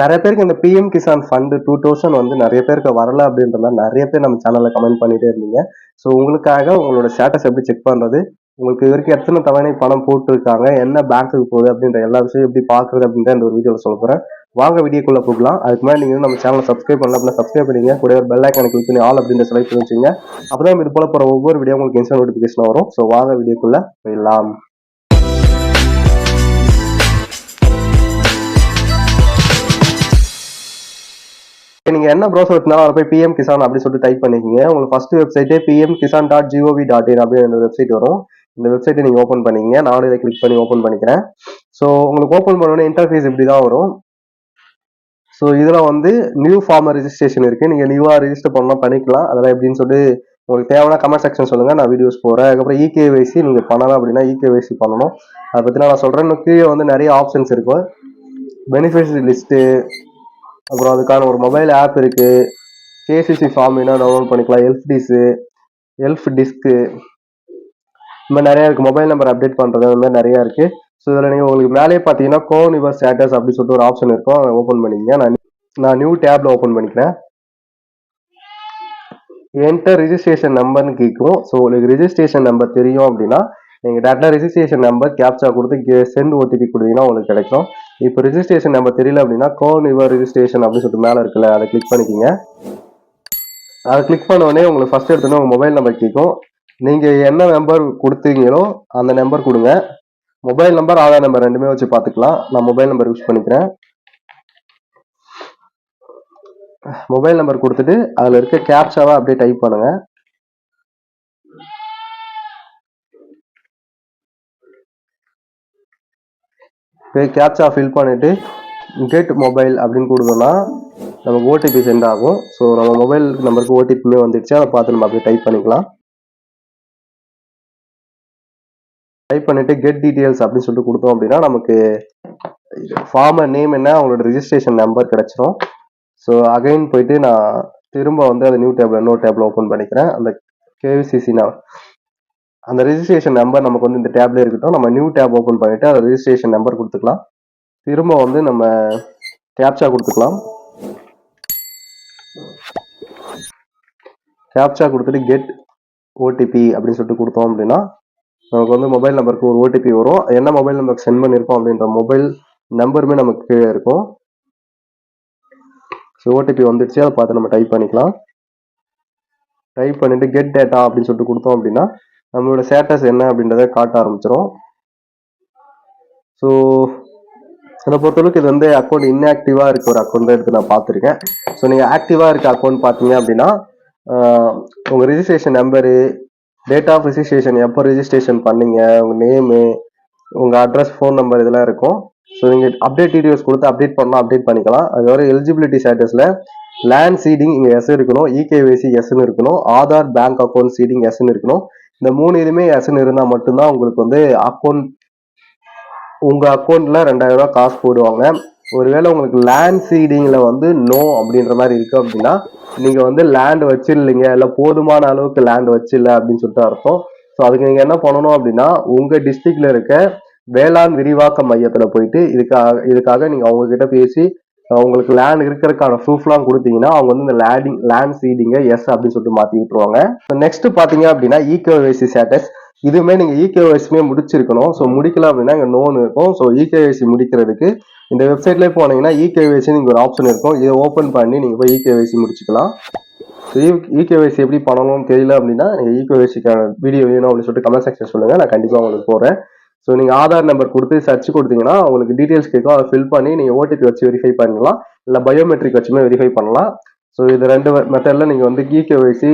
நிறைய பேருக்கு இந்த PM Kisan fund two thousand வந்து நிறைய பேருக்கு வரல அப்படின்ற மாதிரி நிறைய பேர் நம்ம சேனல்ல கமெண்ட் பண்ணிட்டே இருந்தீங்க. ஸோ உங்களுக்காக உங்களோட ஸ்டேட்டஸ் எப்படி செக் பண்றது? உங்களுக்கு இது வரைக்கும் எத்தனை தவணை பணம் போட்டுருக்காங்க? என்ன பேங்க்குக்கு போகுது? அப்படின்ற எல்லா விஷயம் எப்படி பார்க்குறது அப்படின்ற இந்த ஒரு வீடியோவில் சொல்ல போகிறேன் வாங்க வீடியோக்குள்ள போகலாம். அதுக்கு முன்னாடி நீங்கள் நம்ம சேனலை சப்ஸ்கிரைப் பண்ணல அப்படின்னா சப்ஸ்கிரைப் பண்ணிங்க கூட ஒரு பெல் ஐக்கான கிளிக் பண்ணி ஆல் அப்படின்ற செலக்ட் பண்ணி வச்சுங்க அப்பதான் இது போல போகிற ஒவ்வொரு வீடியோ உங்களுக்கு இன்ஸ்டா நோட்டிஃபிகேஷன் வரும். ஸோ வாங்க வீடியோக்குள்ள போயிடலாம். நீங்க என்ன ப்ரௌசர் வச்சிருந்தாலும் அதை போய் பிஎம் கிசான் அப்படின்னு சொல்லிட்டு டைப் பண்ணிக்கிங்க. உங்களுக்கு first வெப்சைட்டே PM Kisan dot G O V dot in அப்படின்னு வெப்சைட் வரும். இந்த வெப்சைட்டை நீங்க ஓப்பன் பண்ணிங்க நானும் இதை கிளிக் பண்ணி ஓப்பன் பண்ணிக்கிறேன். ஸோ உங்களுக்கு ஓப்பன் பண்ணோடனே இன்டர்ஃபேஸ் இப்படி தான் வரும். ஸோ இதில் வந்து நியூ ஃபார்மர் ரிஜிஸ்ட்ரேஷன் இருக்கு. நீங்க நியூவா ரிஜிஸ்டர் பண்ணலாம் பண்ணிக்கலாம். அதெல்லாம் எப்படின்னு சொல்லிட்டு உங்களுக்கு தேவையான கமெண்ட் செக்ஷன் சொல்லுங்க. நான் வீடியோஸ் போறேன் அதுக்கப்புறம் இகேவைசி நீங்க பண்ணலாம் அப்படின்னா இகேவைசி பண்ணணும். அதை பத்தி நான் சொல்றேன். இன்னும் கீழே வந்து நிறைய ஆப்ஷன்ஸ் இருக்கும் பெனிஃபிட்ஸ் லிஸ்ட்டு அப்புறம் அதுக்கான ஒரு மொபைல் ஆப் இருக்கு. கேசிசி ஃபார்ம் என்ன டவுன்லோட் பண்ணிக்கலாம். எல்ஃப் டிஸு எல்ஃப் டிஸ்க்கு இந்த மாதிரி நிறையா இருக்குது மொபைல் நம்பர் அப்டேட் பண்ணுறது அந்த மாதிரி நிறையா இருக்குது ஸோ இதில் நீங்கள் உங்களுக்கு மேலே பார்த்தீங்கன்னா கோன் யுவர் ஸ்டேட்டஸ் அப்படின்னு சொல்லிட்டு ஒரு ஆப்ஷன் இருக்கும். அதை ஓப்பன் பண்ணிக்கங்க. நான் நான் நியூ டேப்ல ஓப்பன் பண்ணிக்கிறேன். என்டர் ரிஜிஸ்ட்ரேஷன் நம்பர்னு கேட்கும். ஸோ உங்களுக்கு ரிஜிஸ்ட்ரேஷன் நம்பர் தெரியும் அப்படின்னா நீங்கள் டேரெக்டாக ரிஜிஸ்ட்ரேஷன் நம்பர் கேப்சா கொடுத்து சென்ட் ஓடிபி கொடுத்தீங்கன்னா உங்களுக்கு கிடைக்கும். இப்போ ரிஜிஸ்ட்ரேஷன் நம்பர் தெரியல அப்படின்னா கோன் யுவர் ரிஜிஸ்ட்ரேஷன் அப்படின்னு சொல்லிட்டு மேலே இருக்குல்ல அதை கிளிக் பண்ணிக்கிங்க. அதை கிளிக் பண்ணோடனே உங்களுக்கு ஃபர்ஸ்ட் எடுத்தோன்னே உங்கள் மொபைல் நம்பர் கேட்கும். நீங்கள் என்ன நம்பர் கொடுத்தீங்களோ அந்த நம்பர் கொடுங்க. மொபைல் நம்பர் ஆதார் நம்பர் ரெண்டுமே வச்சு பார்த்துக்கலாம். நான் மொபைல் நம்பர் யூஸ் பண்ணிக்கிறேன். மொபைல் நம்பர் கொடுத்துட்டு அதில் இருக்க கேப்சாவை அப்படியே டைப் பண்ணுங்கள் கேப்சா ஃபில் பண்ணிவிட்டு கெட் மொபைல் அப்படின்னு கொடுத்தோம்னா நமக்கு ஓடிபி சென்ட் ஆகும். ஸோ நம்ம மொபைல் நம்பருக்கு ஓடிபியுமே வந்துடுச்சு அதை பார்த்து நம்ம அப்படியே டைப் பண்ணிக்கலாம். டைப் பண்ணிவிட்டு கெட் டீட்டெயில்ஸ் அப்படின்னு சொல்லிட்டு கொடுத்தோம் அப்படின்னா நமக்கு ஃபார்மர் நேம் என்ன அவங்களோட ரிஜிஸ்ட்ரேஷன் நம்பர் கிடைச்சிரும். ஸோ அகைன் போயிட்டு நான் திரும்ப வந்து அதை நியூ டேபிள் இன்னொரு டேபிள் ஓப்பன் பண்ணிக்கிறேன். அந்த கேவிசிசி நான் அந்த ரிஜிஸ்ட்ரேஷன் நம்பர் நமக்கு வந்து இந்த டேப்ல இருக்கட்டும் நம்ம நியூ டேப் ஓப்பன் பண்ணிட்டு அந்த ரிஜிஸ்ட்ரேஷன் நம்பர் கொடுத்துக்கலாம். திரும்ப வந்து நம்ம கேப்சா கொடுத்துக்கலாம். கேப்சா கொடுத்துட்டு கெட் ஓடிபி அப்படின்னு சொல்லிட்டு கொடுத்தோம் அப்படின்னா நமக்கு வந்து மொபைல் நம்பருக்கு ஒரு ஓடிபி வரும். என்ன மொபைல் நம்பருக்கு சென்ட் பண்ணியிருக்கோம் அப்படின்ற மொபைல் நம்பருமே நமக்கு கீழே இருக்கும். ஸோ ஓடிபி வந்துடுச்சு. அதை பார்த்து நம்ம டைப் பண்ணிக்கலாம். டைப் பண்ணிட்டு கெட் டேட்டா அப்படின்னு சொல்லிட்டு கொடுத்தோம் அப்படின்னா நம்மளோட ஸ்டேட்டஸ் என்ன அப்படின்றத காட்ட ஆரம்பிச்சிடும் ஸோ அதை பொறுத்தளவுக்கு இது வந்து அக்கௌண்ட் இன்ஆக்டிவாக இருக்க ஒரு அக்கௌண்ட் தான் எடுத்து நான் பார்த்துருக்கேன். ஸோ நீங்கள் ஆக்டிவாக இருக்க அக்கௌண்ட் பார்த்தீங்க அப்படின்னா உங்கள் registration number date of registration எப்போ ரிஜிஸ்ட்ரேஷன் பண்ணீங்க உங்கள் நேமு உங்கள் அட்ரஸ் ஃபோன் நம்பர் இதெல்லாம் இருக்கும். ஸோ நீங்கள் அப்டேட் டீடைல்ஸ் கொடுத்து அப்டேட் பண்ணலாம் அப்டேட் பண்ணிக்கலாம். அதுவரை எலிஜிபிலிட்டி ஸ்டேட்டஸில் லேண்ட் சீடிங் இங்கே எஸ் இருக்கணும் இகேவைசி எஸ்ன்னு இருக்கணும் ஆதார் பேங்க் அக்கௌண்ட் சீடிங் எஸ்ன்னு இருக்கணும். இந்த மூணு இதுமே எசன் இருந்தால் மட்டும்தான் உங்களுக்கு வந்து அக்கௌண்ட் உங்கள் அக்கௌண்ட்டில் ரெண்டாயிரம் ரூபாய் காசு போடுவாங்க. ஒருவேளை உங்களுக்கு லேண்ட் சீடிங்கில் வந்து நோ அப்படின்ற மாதிரி இருக்கு அப்படின்னா நீங்கள் வந்து லேண்ட் வச்சிடலைங்க. இல்லை போதுமான அளவுக்கு லேண்ட் வச்சிடல அப்படின்னு சொல்லிட்டு அர்த்தம். ஸோ அதுக்கு நீங்கள் என்ன பண்ணணும் அப்படின்னா உங்கள் டிஸ்ட்ரிக்ட்ல இருக்க வேளாண் விரிவாக்க மையத்தில் போயிட்டு இதுக்காக இதுக்காக நீங்கள் அவங்க கிட்ட பேசி உங்களுக்கு லேண்ட் இருக்கிறதுக்கான ப்ரூஃப்லாம் கொடுத்தீங்கன்னா அவங்க வந்து இந்த லேண்டிங் லேண்ட் சீடிங்கை எஸ் அப்படின்னு சொல்லிட்டு மாற்றி விட்டுருவாங்க. நெக்ஸ்ட் பார்த்தீங்க அப்படின்னா ஈகேவைசி ஸ்டேட்டஸ் இதுவுமே நீங்கள் இகேவைசியுமே முடிச்சிருக்கணும். ஸோ முடிக்கல அப்படின்னா இங்கே நோன் இருக்கும். ஸோ இகேவைசி முடிக்கிறதுக்கு இந்த வெப்சைட்லேயே போனீங்கன்னா இகேவைசி நீங்கள் ஒரு ஆப்ஷன் இருக்கும். இதை ஓப்பன் பண்ணி நீங்கள் போய் இகேவைசி முடிச்சுக்கலாம். ஸோ இகேவைசி எப்படி பண்ணணும்னு தெரியல அப்படின்னா நீங்கள் இகேவைசிக்கான வீடியோ வேணும் அப்படின்னு சொல்லிட்டு கமெண்ட் செக்ஷன் சொல்லுங்கள் நான் கண்டிப்பாக உங்களுக்கு போகிறேன் ஸோ நீங்கள் ஆதார் நம்பர் கொடுத்து சர்ச் கொடுத்தீங்கன்னா உங்களுக்கு டீட்டெயில்ஸ் கேட்கும் அதை ஃபில் பண்ணி நீங்கள் ஓடிபி வச்சு வெரிஃபை பண்ணலாம் இல்லை பயோமெட்ரிக் வச்சுமே வெரிஃபை பண்ணலாம். ஸோ இது ரெண்டு மெத்தடில் நீங்கள் வந்து இகேவைசி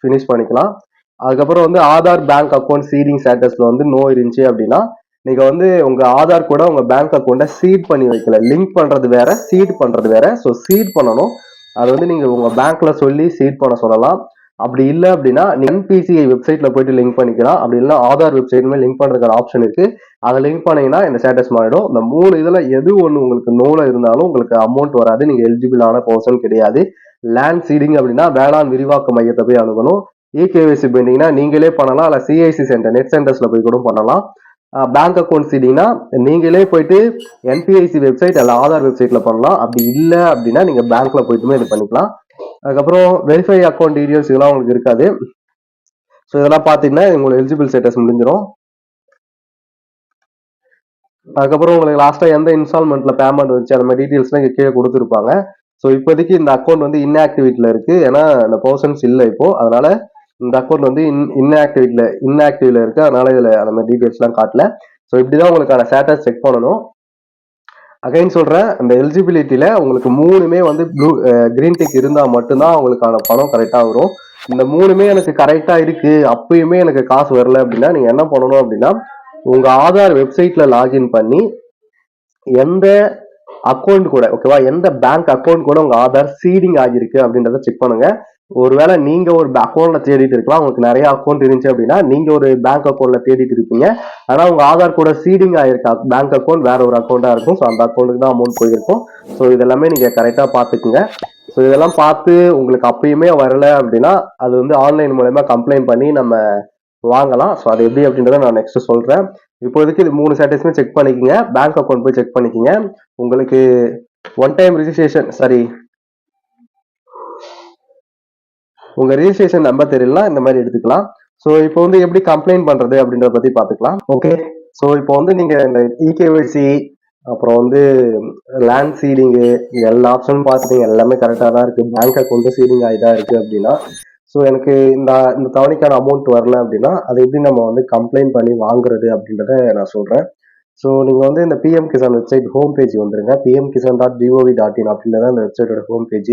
ஃபினிஷ் பண்ணிக்கலாம். அதுக்கப்புறம் வந்து ஆதார் பேங்க் அக்கௌண்ட் சீடிங் ஸ்டேட்டஸில் வந்து நோ இருந்துச்சு அப்படின்னா நீங்கள் வந்து உங்கள் ஆதார் கூட உங்கள் பேங்க் அக்கௌண்ட்டை சீட் பண்ணி வைக்கல. லிங்க் பண்ணுறது வேற சீட் பண்ணுறது வேற. ஸோ சீட் பண்ணணும். அது வந்து நீங்கள் உங்கள் பேங்க்கில் சொல்லி சீட் பண்ண சொல்லலாம். அப்படி இல்லை அப்படின்னா என்பிசிஐ வெப்சைட்ல போயிட்டு லிங்க் பண்ணிக்கலாம். அப்படி இல்லைன்னா ஆதார் வெப்சைட்மே லிங்க் பண்றதுக்கான ஆப்ஷன் இருக்கு. அதை லிங்க் பண்ணீங்கன்னா இந்த ஸ்டேட்டஸ் மாறிடும். இந்த மூணு இதுல எது ஒன்று உங்களுக்கு நோல இருந்தாலும் உங்களுக்கு அமௌண்ட் வராது. நீங்க எலிஜிபிளான பர்சன் கிடையாது. லேண்ட் சீடிங் அப்படின்னா வேளாண் விரிவாக்க மையத்தை போய் அணுகணும். இகேவிசி பெண்டிங்னா நீங்களே பண்ணலாம். இல்லை சிஐசி சென்டர் நெட் சென்டர்ஸ்ல போய் கூட பண்ணலாம். பேங்க் அக்கௌண்ட் சீடிங்னா நீங்களே போயிட்டு என்பிஐசி வெப்சைட் அல்ல ஆதார் வெப்சைட்ல பண்ணலாம். அப்படி இல்லை அப்படின்னா நீங்க பேங்க்ல போயிட்டுமே இது பண்ணிக்கலாம். அதுக்கப்புறம் வெரிஃபை அக்கௌண்ட் டீடைல்ஸ் இதெல்லாம் உங்களுக்கு இருக்காது. ஸோ இதெல்லாம் பார்த்தீங்கன்னா உங்களுக்கு எலிஜிபிள் ஸ்டேட்டஸ் முடிஞ்சிடும் அதுக்கப்புறம் உங்களுக்கு லாஸ்ட்டாக எந்த இன்ஸ்டால்மெண்ட்டில் பேமெண்ட் வந்துச்சு அந்த மாதிரி டீட்டெயில்ஸ்லாம் இங்கே கீழே கொடுத்துருப்பாங்க. ஸோ இப்போதைக்கு இந்த அக்கௌண்ட் வந்து இன்ஆக்டிவிட்டியில் இருக்குது ஏன்னா இந்த பர்சன்ஸ் இல்லை இப்போது அதனால் இந்த அக்கௌண்ட் வந்து இன் இன்ஆக்டிவிட்டியில் இன்ஆக்டிவில் இருக்குது அதனால் இதில் அந்த மாதிரி டீட்டெயில்ஸ்லாம் காட்டல. ஸோ இப்படி தான் உங்களுக்கான ஸ்டேட்டஸ் செக் பண்ணணும். அகைன் சொல்றேன் அந்த எலிஜிபிலிட்டியில உங்களுக்கு மூணுமே வந்து ப்ளூ கிரீன் டெக் இருந்தா மட்டும்தான் உங்களுக்கான பணம் கரெக்டா வரும். இந்த மூணுமே எனக்கு கரெக்டா இருக்கு அப்பயுமே எனக்கு காசு வரல அப்படின்னா நீங்க என்ன பண்ணணும் அப்படின்னா உங்க ஆதார் வெப்சைட்ல லாகின் பண்ணி எந்த அக்கௌண்ட் கூட ஓகேவா எந்த பேங்க் அக்கௌண்ட் கூட உங்க ஆதார் சீடிங் ஆகியிருக்கு அப்படின்றத செக் பண்ணுங்க. ஒருவேளை நீங்க ஒரு அக்கௌண்ட்ல தேடிட்டு இருக்கலாம் உங்களுக்கு நிறைய அக்கௌண்ட் இருந்துச்சு அப்படின்னா நீங்க ஒரு பேங்க் அக்கௌண்ட்ல தேடிட்டு இருப்பீங்க ஆனா உங்க ஆதார் கூட சீடிங் ஆயிருக்கா? பேங்க் அக்கௌண்ட் வேற ஒரு அக்கௌண்டா இருக்கும். ஸோ அந்த அக்கௌண்ட்டுக்கு தான் அமௌண்ட் போயிருக்கும். ஸோ இதெல்லாமே நீங்க கரெக்டா பாத்துக்குங்க ஸோ இதெல்லாம் பார்த்து உங்களுக்கு அப்பயுமே வரல அப்படின்னா அது வந்து ஆன்லைன் மூலயமா கம்ப்ளைண்ட் பண்ணி நம்ம வாங்கலாம். ஸோ அது எப்படி அப்படின்றத நான் நெக்ஸ்ட் சொல்றேன். இப்போதைக்கு இது மூணு ஸ்டேட்டஸுமே செக் பண்ணிக்கங்க. பேங்க் அக்கௌண்ட் போய் செக் பண்ணிக்கோங்க. உங்களுக்கு ஒன் டைம் ரிஜிஸ்ட்ரேஷன் சாரி உங்க ரிஜிஸ்ட்ரேஷன் நம்பர் தெரியலனா இந்த மாதிரி எடுத்துக்கலாம். ஸோ இப்போ வந்து எப்படி கம்ப்ளைண்ட் பண்றது அப்படின்றத பத்தி பார்த்துக்கலாம் ஓகே ஸோ இப்போ வந்து நீங்க இந்த E இகேஒய்சி அப்புறம் வந்து லேண்ட் சீடிங்கு எல்லா ஆப்ஷனும் பார்த்துட்டீங்க எல்லாமே கரெக்டாக தான் இருக்கு. பேங்க் அக்கௌண்ட் சீடிங் ஆகிதான் இருக்கு அப்படின்னா. ஸோ எனக்கு இந்த இந்த தவணைக்கான அமௌண்ட் வரல அப்படின்னா அதை எப்படி நம்ம வந்து கம்ப்ளைண்ட் பண்ணி வாங்குறது அப்படின்றத நான் சொல்றேன். ஸோ நீங்கள் வந்து இந்த PM Kisan website home page வந்துருங்க. PM Kisan dot G O V dot in அப்படின்றத அந்த வெப்சைட்டோட ஹோம் பேஜ்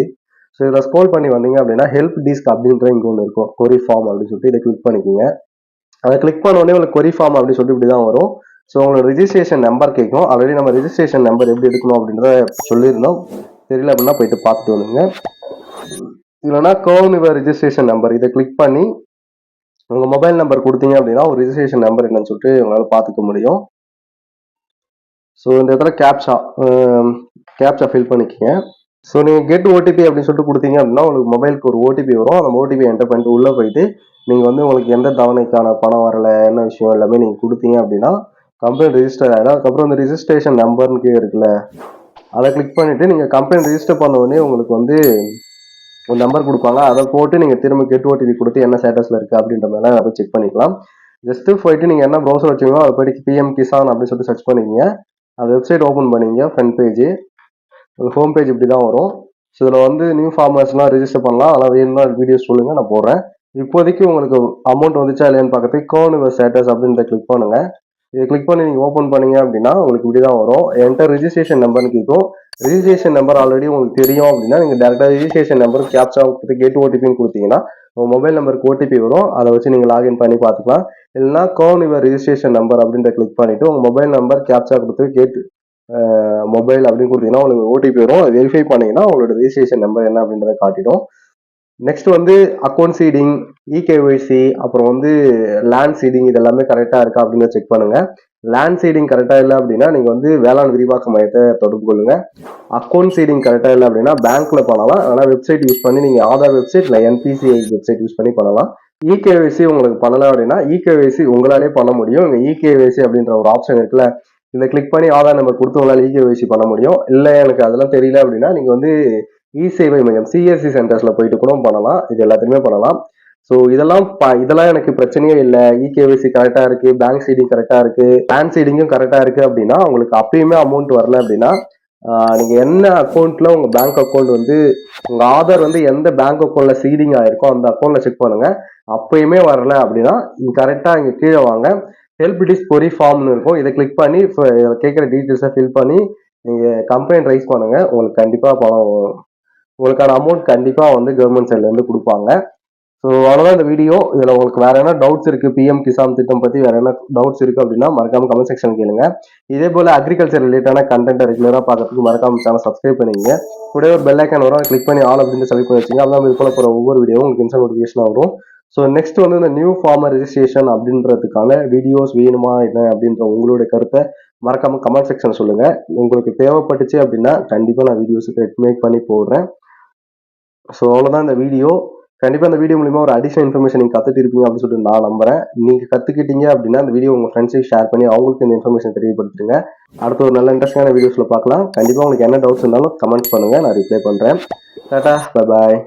ஸோ இதில் ஸ்க்ரோல் பண்ணி வந்தீங்க அப்படின்னா ஹெல்ப் டிஸ்க் அப்படின்ற இங்கே ஒன்று இருக்கும். கொரி ஃபார்ம் அப்படின்னு சொல்லிட்டு இதை கிளிக் பண்ணிக்கிங்க. அதை கிளிக் பண்ண உடனே உங்களுக்கு கொரி ஃபார்ம் அப்படின்னு சொல்லிட்டு இப்படி தான் வரும். ஸோ உங்களோட ரிஜிஸ்ட்ரேஷன் நம்பர் கேட்கும். ஆல்ரெடி நம்ம ரிஜிஸ்ட்ரேஷன் நம்பர் எப்படி எடுக்கணும் அப்படின்றத சொல்லியிருந்தோம். தெரியல அப்படின்னா போயிட்டு பார்த்துட்டு வந்துங்க இல்லைனா கோன் நிவர் ரிஜிஸ்ட்ரேஷன் நம்பர் இதை கிளிக் பண்ணி உங்கள் மொபைல் நம்பர் கொடுத்தீங்க அப்படின்னா ஒரு ரிஜிஸ்ட்ரேஷன் நம்பர் என்னன்னு சொல்லிட்டு உங்களால் பார்த்துக்க முடியும். ஸோ இந்த இடத்துல கேப்ஷா கேப்ஷா ஃபில் பண்ணிக்கோங்க. ஸோ நீங்கள் கெட் ஓடிபி அப்படின்னு சொல்லிட்டு கொடுத்தீங்க அப்படின்னா உங்களுக்கு மொபைலுக்கு ஒரு ஓடிபி வரும். அந்த ஓடிபி என்டர் பண்ணிட்டு உள்ளே போயிட்டு நீங்கள் வந்து உங்களுக்கு எந்த தவணைக்கான பணம் வரல என்ன விஷயம் எல்லாமே நீங்கள் கொடுத்தீங்க அப்படின்னா கம்பெனி ரிஜிஸ்டர் ஆகிடும் அதுக்கப்புறம் அந்த ரிஜிஸ்ட்ரேஷன் நம்பர்னு இருக்குல்ல அதை கிளிக் பண்ணிவிட்டு நீங்கள் கம்பெனி ரிஜிஸ்டர் பண்ண உடனே உங்களுக்கு வந்து ஒரு நம்பர் கொடுப்பாங்க. அதை போட்டு நீங்கள் திரும்ப கெட் ஓடிபி கொடுத்து என்ன ஸ்டேட்டஸில் இருக்குது அப்படின்ற மாதிரிலாம் போய் செக் பண்ணிக்கலாம். ஜஸ்ட்டு போயிட்டு நீங்கள் என்ன ப்ரௌசர் வச்சுக்கோ அதை போயிட்டு பிஎம் கிசான் அப்படின்னு சொல்லிட்டு சர்ச் பண்ணிக்கிங்க. அந்த வெப்சைட் ஓப்பன் பண்ணிங்க ஃப்ரண்ட் பேஜ் ஹோம் பேஜ் இப்படி தான் வரும். ஸோ இதில் வந்து நியூ ஃபார்மர்ஸ்லாம் ரிஜிஸ்டர் பண்ணலாம். அதெல்லாம் வேணும்னா வீடியோஸ் சொல்லுங்கள் நான் போடுறேன். இப்போதைக்கு உங்களுக்கு அமௌண்ட் வந்துச்சா இல்லையான்னு பார்க்கறதுக்கு கோன் யுவர் ஸ்டேட்டஸ் அப்படின்றத கிளிக் பண்ணுங்கள் இதை கிளிக் பண்ணி நீங்கள் ஓப்பன் பண்ணீங்க அப்படின்னா உங்களுக்கு இப்படி தான் வரும் என்கிட்ட ரிஜிஸ்ட்ரேஷன் நம்பர்னு கேட்கும். ரிஜிஸ்ட்ரேஷன் நம்பர் ஆல்ரெடி உங்களுக்கு தெரியும் அப்படின்னா நீங்கள் டேரெக்டாக ரிஜிஸ்ட்ரேஷன் நம்பர் கேப்சா கொடுத்து கேட் ஓடிபின்னு கொடுத்தீங்கன்னா உங்கள் மொபைல் நம்பருக்கு ஓடிபி வரும். அதை வச்சு நீங்கள் லாகின் பண்ணி பார்த்துக்கலாம். இல்லைனா கோன் யுவர் ரிஜிஸ்ட்ரேஷன் நம்பர் அப்படின்ற கிளிக் பண்ணிவிட்டு உங்கள் மொபைல் நம்பர் கேப்சா கொடுத்து கேட் மொபைல் அப்படின்னு கொடுத்தீங்கன்னா உங்களுக்கு ஓடிபி வரும். அதை வெரிஃபை பண்ணீங்கன்னா உங்களோட ரிஜிஸ்ட்ரேஷன் நம்பர் என்ன அப்படின்றத காட்டிடும். நெக்ஸ்ட் வந்து அக்கௌண்ட் சீடிங் இகேஒய்சி அப்புறம் வந்து லேண்ட் சீடிங் இது எல்லாமே கரெக்டாக இருக்கா அப்படின்னு செக் பண்ணுங்க. லேண்ட் சீடிங் கரெக்டாக இல்லை அப்படின்னா நீங்கள் வந்து வேளாண் விரிவாக்க மையத்தை தொடர்பு கொள்ளுங்க. அக்கௌண்ட் சீடிங் கரெக்டாக இல்லை அப்படின்னா பேங்க்ல பண்ணலாம். ஆனால் வெப்சைட் யூஸ் பண்ணி நீங்கள் ஆதார் வெப்சைட் இல்லை N P C I website use பண்ணி பண்ணலாம். இகேஒய்சி உங்களுக்கு பண்ணலாம் அப்படின்னா இகேஒய்சி உங்களாலே பண்ண முடியும். இங்கே இகேஒய்சி அப்படின்ற ஒரு ஆப்ஷன் இருக்குல்ல இதை கிளிக் பண்ணி ஆதார் நம்பர் கொடுத்து உங்களால் இகேஒய்சி பண்ண முடியும். இல்லை எனக்கு அதெல்லாம் தெரியல அப்படின்னா நீங்கள் வந்து இ சேவை மையம் சிஎஸ்சி சென்டர்ஸில் போயிட்டு கூட பண்ணலாம். இது எல்லாத்தையுமே பண்ணலாம். ஸோ இதெல்லாம் ப- இதெல்லாம் எனக்கு பிரச்சனையே இல்லை. இகேவிசி கரெக்டாக இருக்குது பேங்க் சீடிங் கரெக்டாக இருக்குது பேன் சீடிங்கும் கரெக்டாக இருக்குது அப்படின்னா உங்களுக்கு அப்பயுமே அமௌண்ட் வரல அப்படின்னா நீங்கள் என்ன அக்கௌண்ட்டில் உங்கள் பேங்க் அக்கௌண்ட் வந்து உங்கள் ஆதார் வந்து எந்த பேங்க் அக்கௌண்ட்டில் சீடிங் ஆகிருக்கோ அந்த அக்கௌண்ட்டில் செக் பண்ணுங்கள் அப்பயுமே வரல அப்படின்னா நீங்க கரெக்டாக இங்கே கீழே வாங்க. ஹெல்ப் டிஸ் பொரி ஃபார்ம்னு இருக்கும். இதை கிளிக் பண்ணி கேட்குற டீட்டெயில்ஸை ஃபில் பண்ணி நீங்கள் கம்ப்ளைண்ட் ரைஸ் பண்ணுங்க. உங்களுக்கு கண்டிப்பாக பணம் உங்களுக்கான அமௌண்ட் கண்டிப்பாக வந்து கவர்மெண்ட் சைட்லேருந்து கொடுப்பாங்க. ஸோ அவ்வளோதான் இந்த வீடியோ இதில் உங்களுக்கு வேறு என்ன டவுட்ஸ் இருக்குது பிஎம் கிசான் திட்டம் பற்றி வேறு என்ன டவுட்ஸ் இருக்குது அப்படின்னா மறக்காமல் கமெண்ட் செக்ஷன் கேளுங்க. இதே போல் அக்ரிகல்ச்சர் ரிலேட்டான கண்டென்ட்டை ரெகுலராக பார்க்கறதுக்கு மறக்காம சேனல் சப்ஸ்கிரைப் பண்ணிங்க கூட ஒரு பெல் ஐக்கான் வரும். கிளிக் பண்ணி ஆல் அப்படின்னு செலக்ட் பண்ணி வச்சுங்க அதான் இது போல போகிற ஒவ்வொரு வீடியோவும் உங்களுக்கு இன்ஸ்டா நோட்டிஃபிகேஷன் வரும். ஸோ நெக்ஸ்ட் வந்து இந்த நியூ ஃபார்மர் ரெஜிஸ்ட்ரேஷன் அப்படின்றதுக்கான வீடியோஸ் வேணுமா என்ன அப்படின்ற உங்களுடைய கருத்தை மறக்காம கமெண்ட் செக்ஷன் சொல்லுங்க. உங்களுக்கு தேவைப்பட்டுச்சு அப்படின்னா கண்டிப்பாக நான் வீடியோஸ் மேக் பண்ணி போடுறேன். ஸோ அவ்வளோதான் இந்த வீடியோ கண்டிப்பாக இந்த வீடியோ மூலியமாக ஒரு அடிஷனல் இன்ஃபர்மேஷன் நீங்கள் கற்றுட்டு இருப்பீங்க அப்படின்னு சொல்லிட்டு நான் நம்புறேன். நீங்கள் கற்றுக்கிட்டீங்க அப்படின்னா அந்த வீடியோ உங்கள் ஃப்ரெண்ட்ஸுக்கு ஷேர் பண்ணி அவங்களுக்கு இந்த இன்ஃபர்மேஷன் தெரியப்படுத்துங்க. அடுத்த ஒரு நல்ல இன்ட்ரெஸ்டிங்கான வீடியோஸில் பார்க்கலாம். கண்டிப்பாக உங்களுக்கு என்ன டவுட்ஸ் இருந்தாலும் கமெண்ட் பண்ணுங்கள் நான் ரிப்ளை பண்ணுறேன் டாட்டா பாய்